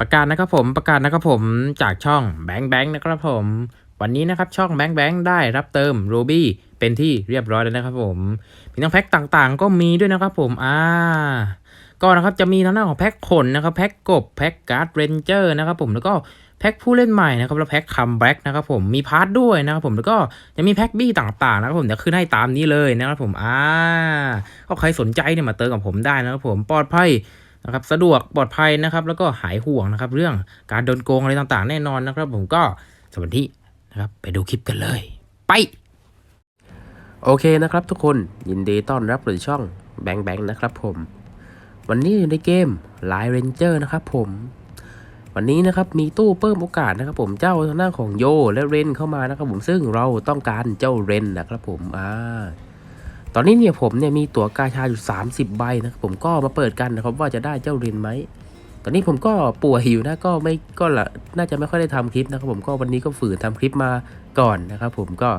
ประกาศนะครับผมประกาศนะครับผมจากช่องแบงค์แบงค์นะครับผม วันนี้นะครับช่องแบงค์แบงค์ได้รับเติมรูบี้เป็นที่เรียบร้อยแล้วนะครับผมมีทั้งแพ็คต่างๆ ก็มีด้วยนะครับผมอ่าก็นะครับจะมีทั้งหน้าของแพ็คขนนะครับแพ็คกบแพ็คการ์ดเรนเจอร์นะครับผมแล้วก็แพ็คผู้เล่นใหม่นะครับแล้วแพ็คคัมแบ็กนะครับผมมีพาร์ทด้วยนะครับผมแล้วก็จะมีแพ็คบี้ต่างๆนะครับผมเดี๋ยวขึ้นให้ตามนี้เลยนะครับผมอ่าก็ใครสนใจเนี่ยมาเติมกับผมได้นะครับผมปลอดภัย นะครับสะดวกปลอดภัยนะครับ แล้วก็หายห่วงนะครับ เรื่องการโดนโกงอะไรต่างๆ แน่นอนนะครับ ผมก็สวัสดีนะครับไปดูคลิปกันเลย ไป โอเคนะครับทุกคนยินดีต้อนรับสู่ช่องแบงแบงนะครับผม วันนี้อยู่ในเกม l i เรนเจอร์นะครับผมวันนี้นะครับมีตู้เพิ่มโอกาสนะครับ ผมเจ้าทางหน้าของโยและเรนเข้ามานะครับ ผมซึ่งเราต้องการเจ้าเรนนะครับ ผมอ่า ตอนนี้เนี่ยผมเนี่ยมีตั๋วกาชาอยู่ 30 ใบนะครับผมก็มาเปิดกันนะครับว่าจะได้เจ้าเรนไหม ตอนนี้ผมก็ป่วยอยู่นะก็ไม่ก็ละน่าจะไม่ค่อยได้ทำคลิปนะครับผมก็วันนี้ก็ฝืนทำคลิปมาก่อนนะครับผมก็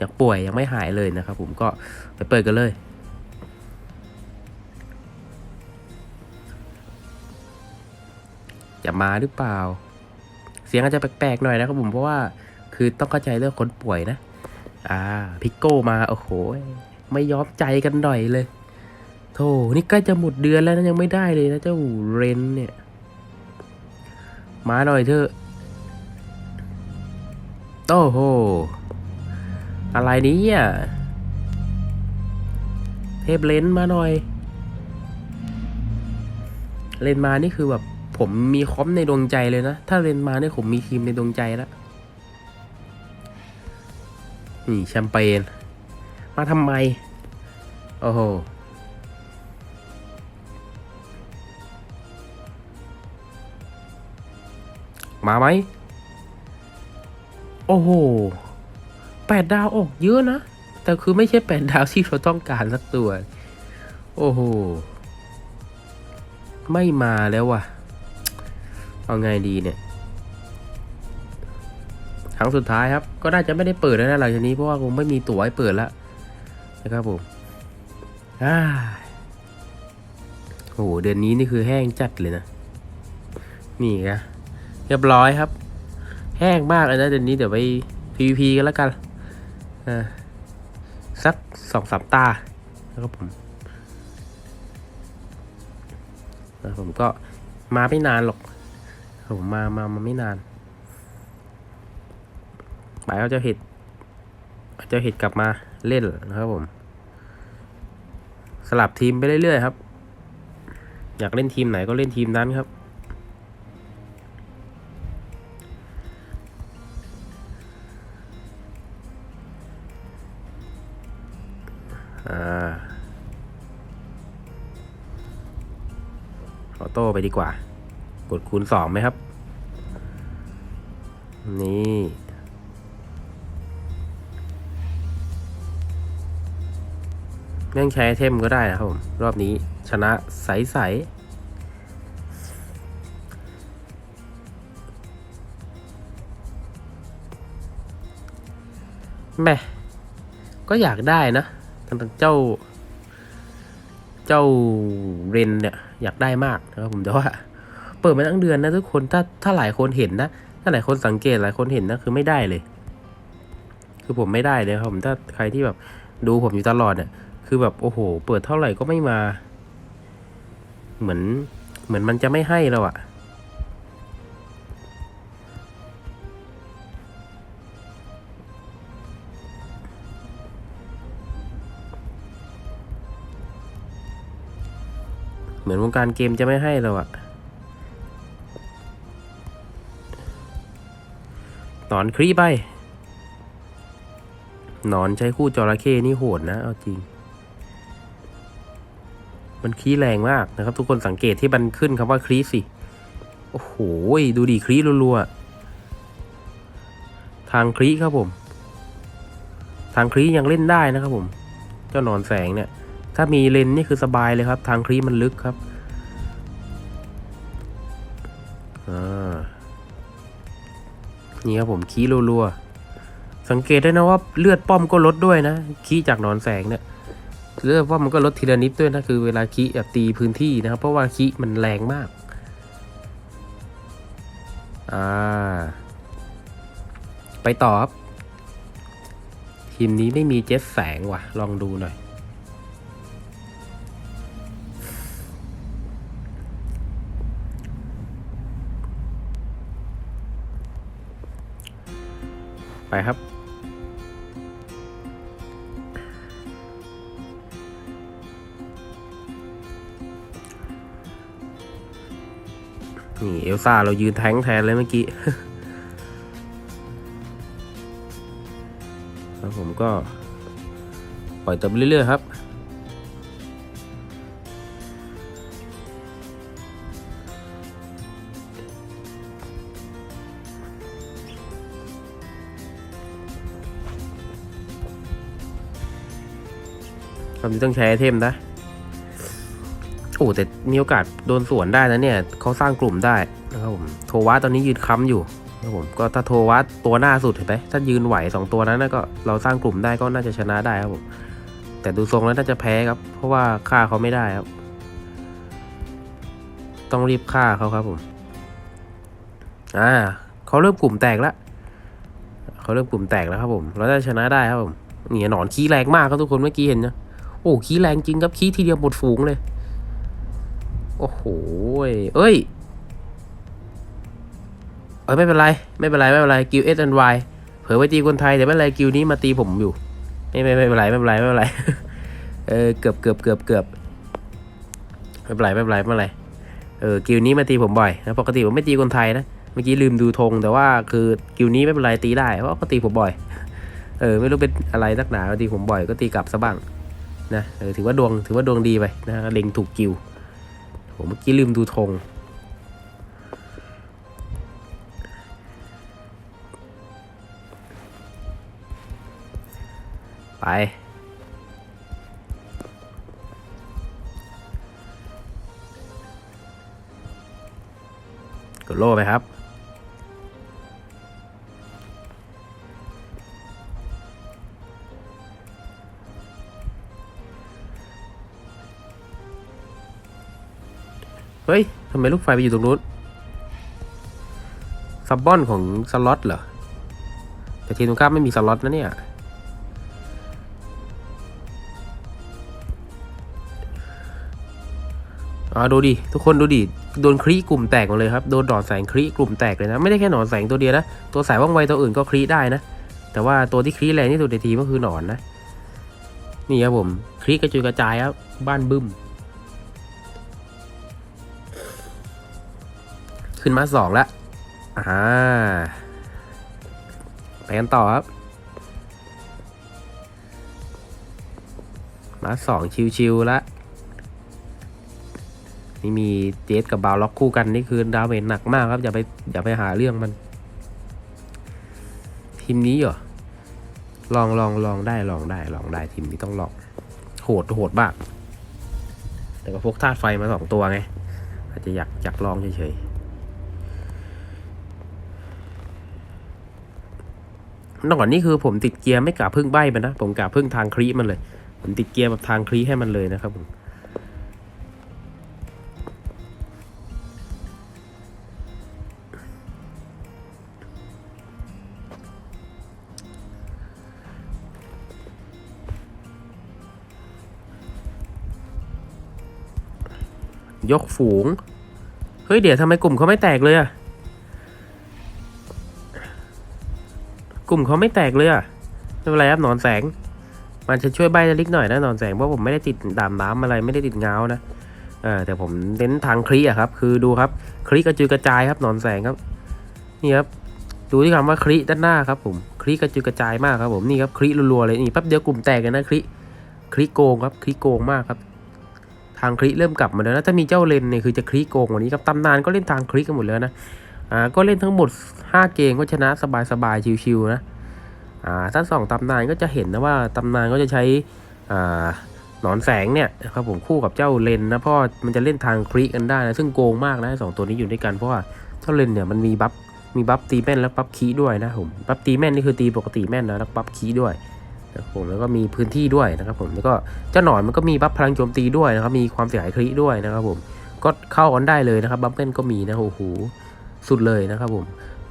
จากป่วยยังไม่หายเลยนะครับผมก็ไปเปิดกันเลยจะมาหรือเปล่า เสียงอาจจะแปลกๆหน่อยนะครับผมเพราะว่าคือต้องเข้าใจเรื่องคนป่วยนะ อ่า พิกโก้มา โอ้โห ไม่ยอมใจกันหน่อยเลย โธ่นี่ใกล้จะหมดเดือนแล้วนะยังไม่ได้เลยนะเจ้าเรนเนี่ย มาหน่อยเถอะโอ้โห อะไรนี้อะ เทพเลนมาหน่อย เลนมานี่คือแบบผมมีคอมในดวงใจเลยนะ ถ้าเลนมาเนี่ยผมมีทีมในดวงใจแล้ว นี่แชมเปญ มาทำไม โอ้โห มาไหม โอ้โหแปดดาวออกเยอะนะ แต่คือไม่ใช่แปดดาวที่เราต้องการสักตัว โอ้โห ไม่มาแล้วว่ะ เอาไงดีเนี่ยครั้งสุดท้ายครับ ก็น่าจะไม่ได้เปิดแล้วนะหลังจากนี้เพราะว่าคงไม่มีตั๋วให้เปิดแล้ว นะครับผมอ่าโอ้โหเดือนนี้นี่คือแห้งจัดเลยนะ นี่ไงเรียบร้อยครับ แห้งมากเลยนะเดือนนี้เดี๋ยวไป PVP กันแล้วกันอ่าสักสองสามตานะครับผมผมก็มาไม่นานหรอก ผมมามามาไม่นานไปเอาเจ้าเห็ดเอาเจ้าเห็ดกลับมาเล่นนะครับผม สลับทีมไปเรื่อยๆครับ อยากเล่นทีมไหนก็เล่นทีมนั้นครับอออโต้ไปดีกว่า กดคูณสองไหมครับ นี่ แม่งใช้ไอเทมก็ได้นะครับผม รอบนี้ชนะใสๆแม่ก็อยากได้นะทั้งเจ้า เจ้าเรนเนี่ย อยากได้มากนะครับผมแต่ว่า เปิดมาตั้งเดือนนะทุกคนถ้าถ้าหลายคนเห็นนะ ถ้าหลายคนสังเกตหลายคนเห็นนะคือไม่ได้เลย คือผมไม่ได้เลยครับผมถ้าใครที่แบบดูผมอยู่ตลอดเนี่ย คือแบบโอ้โห เปิดเท่าไหร่ก็ไม่มา เหมือนเหมือนมันจะไม่ให้เราอะเหมือนวงการเกมจะไม่ให้เราอะหนอนครีไปหนอนใช้คู่จระเข้นี่โหดนะ เอาจริง มันคลีแรงมากนะครับ ทุกคนสังเกตที่มันขึ้นคำว่าคลีสิ โอ้โห ดูดีคลีรัวๆ ทางคลีครับผม ทางคลียังเล่นได้นะครับผม เจ้านอนแสงเนี่ย ถ้ามีเลนนี่คือสบายเลยครับ ทางคลีมันลึกครับนี่ครับผมคีรัวๆ สังเกตได้นะว่าเลือดป้อมก็ลดด้วยนะ คีจากนอนแสงเนี่ย เลือดป้อมมันก็ลดทีละนิดด้วยนะคือเวลาคีแบบตีพื้นที่นะครับ เพราะว่าคีมันแรงมาก อ่า ไปต่อครับ ทีมนี้ไม่มีเจ็ตแสงว่ะ ลองดูหน่อย ไปครับ นี่เอลซ่าเรายืนแท้งแทนเลยเมื่อกี้แล้วผมก็ ปล่อยต่อไปเรื่อย ๆ ครับ คำนี้ต้องใช้ไอเทมนะ โอ้แต่มีโอกาสโดนสวนได้นะเนี่ยเขาสร้างกลุ่มได้นะครับผมโทวะตอนนี้ยืนค้ำอยู่นะครับผมก็ถ้าโทวะตัวหน้าสุดเห็นไหมถ้ายืนไหวสองตัวนั้นก็เราสร้างกลุ่มได้ก็น่าจะชนะได้ครับผมแต่ดูทรงแล้วน่าจะแพ้ครับ เพราะว่าฆ่าเขาไม่ได้ครับ ต้องรีบฆ่าเขาครับผมอ่าเขาเริ่มกลุ่มแตกแล้วเขาเริ่มกลุ่มแตกแล้วครับผม เราจะชนะได้ครับผมนี่หนอนขี้แรงมากครับทุกคนเมื่อกี้เห็นนะโอ้ขี้แรงจริงครับขี้ทีเดียวหมดฝูงเลย โอ้โห เอ้ย เอ้ยไม่เป็นไร ไม่เป็นไร ไม่เป็นไรกิวเอสแอนวเผื่อไว้ตีคนไทยแต่ไม่เป็นไรกิวนี้มาตีผมอยู่ ไม่ไม่ไม่เป็นไรไม่เป็นไรไม่เป็นไร เออเกือบเกือบเกือบเกือบไม่เป็นไรไม่เป็นไรไม่เป็นไร เออกิวนี้มาตีผมบ่อยนะปกติผมไม่ตีคนไทยนะ เมื่อกี้ลืมดูธงแต่ว่าคือกิวนี้ไม่เป็นไรตีได้เพราะเขาตีผมบ่อย เออไม่รู้เป็นอะไรนักหนาตีผมบ่อยก็ตีกลับซะบ้างนะ เออถือว่าดวงถือว่าดวงดีไปนะเล็งถูกกิว ผมเมื่อกี้ลืมดูธงไป กดโล่ไปครับ เฮ้ยทำไมลูกไฟไปอยู่ตรงนู้นซับบอนของสล็อตเหรอ แต่ทีมตรงข้ามไม่มีสล็อตนะเนี่ย อ่าดูดิ ทุกคนดูดิ โดนครีกลุ่มแตกหมดเลยครับ โดนดอดแสงครีกลุ่มแตกเลยนะ ไม่ได้แค่หนอนแสงตัวเดียวนะ ตัวสายว่องไวตัวอื่นก็ครีได้นะ แต่ว่าตัวที่ครีแรงที่สุดในทีมก็คือหนอนนะ นี่ครับผม ครีกระจุยกระจายครับ บ้านบึ้ม ขึ้นมาสองแล้วอ่าไปกันต่อครับ มาสองชิวๆแล้วนี่มีเจสกับบาวล็อกคู่กันนี่คือดาเมจหนักมากครับ อย่าไปอย่าไปหาเรื่องมัน ทีมนี้เหรอ ลองลองลองได้ลองได้ลองได้ทีมนี้ต้องลอง โหดโหดมากแต่ก็พกธาตุไฟมาสองตัวไง อาจจะอยากอยากลองเฉยๆ นอกจากนี้คือผมติดเกียร์ไม่กะพึ่งใบมันนะ ผมกะพึ่งทางครีมันเลย ผมติดเกียร์แบบทางครีให้มันเลยนะครับผมยกฝูง เฮ้ย เดี๋ยวทำไมกลุ่มเขาไม่แตกเลยอะ กลุ่มเขาไม่แตกเลยอะไม่เป็นไรครับหนอนแสง มันจะช่วยใบเล็กหน่อยนะหนอนแสงเพราะผมไม่ได้ติดดามน้ำอะไรไม่ได้ติดเงานะเออแต่ผมเน้นทางคลิอะครับ คือดูครับคลิกระจุยกระจายครับหนอนแสงครับนี่ครับดูที่คำว่าคลิด้านหน้าครับผมคลิกระจุยกระจายมากครับผมนี่ครับคลิรัวๆเลยนี่แป๊บเดียวกลุ่มแตกเลยนะคลิคลิโกงครับคลิโกงมากครับ ทางคลิเริ่มกลับมาแล้วนะถ้ามีเจ้าเลนเนี่ยคือจะคลิโกงว่านี้กับตำนานก็เล่นทางคลิกันหมดแล้วนะ อ่าก็เล่นทั้งหมด 5 เกมก็ชนะสบายๆชิวๆนะอ่าถ้าสองตำนานก็จะเห็นนะว่าตำนานก็จะใช้อ่าหนอนแสงเนี่ยนะครับผมคู่กับเจ้าเลนนะเพราะมันจะเล่นทางคลิกันได้นะซึ่งโกงมากนะสองตัวนี้อยู่ด้วยกันเพราะว่าเจ้าเลนเนี่ยมันมีบัฟมีบัฟตีแม่นและบัฟคีด้วยนะผมบัฟตีแม่นนี่คือตีปกติแม่นนะแล้วบัฟคีด้วยนะครับผมแล้วก็มีพื้นที่ด้วยนะครับผมแล้วก็เจ้าหนอนมันก็มีบัฟพลังโจมตีด้วยนะครับมีความเสียหายคริด้วยนะครับผมก็เข้ากันได้เลยนะครับบัฟเฟนก็มีนะโอ้โห สุดเลยนะครับผม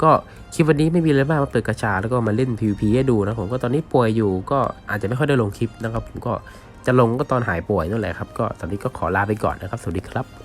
ก็คลิปวันนี้ไม่มีอะไรมากมาเปิดกระชาแล้วก็มาเล่น PVP ให้ดูนะผมก็ตอนนี้ป่วยอยู่ก็อาจจะไม่ค่อยได้ลงคลิปนะครับ ผมก็จะลงก็ตอนหายป่วยนั่นแหละครับ ก็ตอนนี้ก็ขอลาไปก่อนนะครับ สวัสดีครับ